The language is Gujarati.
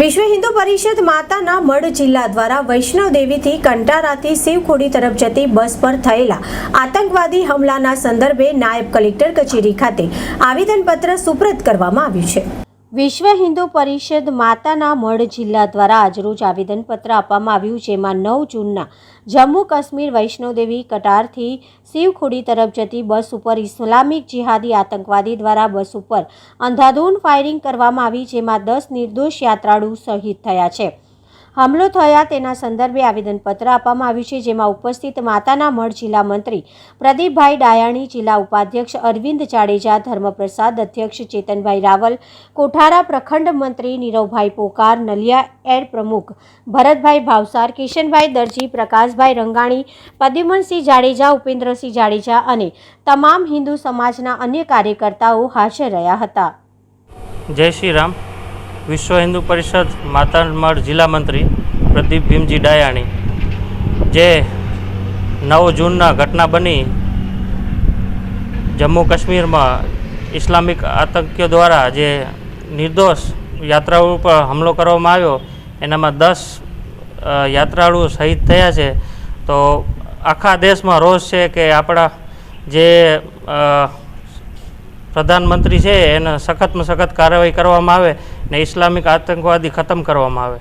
વિશ્વ હિન્દુ પરિષદ માતાના મઢ જિલ્લા દ્વારા વૈષ્ણવ દેવીથી કંટારાથી શિવખોડી તરફ જતી બસ પર થયેલા આતંકવાદી હુમલાના સંદર્ભે નાયબ કલેક્ટર કચેરી ખાતે આવેદનપત્ર સુપ્રત કરવામાં આવ્યું છે. વિશ્વ હિન્દુ પરિષદ માતાના મઢ જિલ્લા દ્વારા આજરોજ આવેદનપત્ર આપવામાં આવ્યું, જેમાં નવ જૂનના જમ્મુ કાશ્મીર વૈષ્ણોદેવી કટારથી શિવખોડી તરફ જતી બસ ઉપર ઇસ્લામિક જિહાદી આતંકવાદી દ્વારા બસ ઉપર અંધાધૂંધ ફાયરિંગ કરવામાં આવી, જેમાં દસ નિર્દોષ યાત્રાળુ શહીદ થયા છે. હુમલો થયા તેના સંદર્ભે આવેદનપત્ર આપવામાં આવ્યું છે, જેમાં ઉપસ્થિત માતાના મઢ જિલ્લા મંત્રી પ્રદીપભાઈ ડાયાણી, જિલ્લા ઉપાધ્યક્ષ અરવિંદ જાડેજા, ધર્મપ્રસાદ અધ્યક્ષ ચેતનભાઈ રાવલ, કોઠારા પ્રખંડ મંત્રી નીરવભાઈ પોકાર, નલિયા એર પ્રમુખ ભરતભાઈ ભાવસાર, કિશનભાઈ દરજી, પ્રકાશભાઈ રંગાણી, પ્રદ્યુમનસિંહ જાડેજા, ઉપેન્દ્રસિંહ જાડેજા અને તમામ હિન્દુ સમાજના અન્ય કાર્યકર્તાઓ હાજર રહ્યા હતા. જય શ્રી રામ. વિશ્વ હિન્દુ પરિષદ માતામઢ જિલ્લા મંત્રી પ્રદીપ ભીમજી ડાયાણી. જે નવ જૂનના ઘટના બની જમ્મુ કાશ્મીરમાં ઇસ્લામિક આતંકીઓ દ્વારા જે નિર્દોષ યાત્રાળુ પર હુમલો કરવામાં આવ્યો, એનામાં દસ યાત્રાળુ શહીદ થયા છે. તો આખા દેશમાં રોષ છે કે આપણા જે પ્રધાનમંત્રી છે એને સખતમાં સખત કાર્યવાહી કરવામાં આવે ને ઇસ્લામિક આતંકવાદી ખતમ કરવામાં આવે.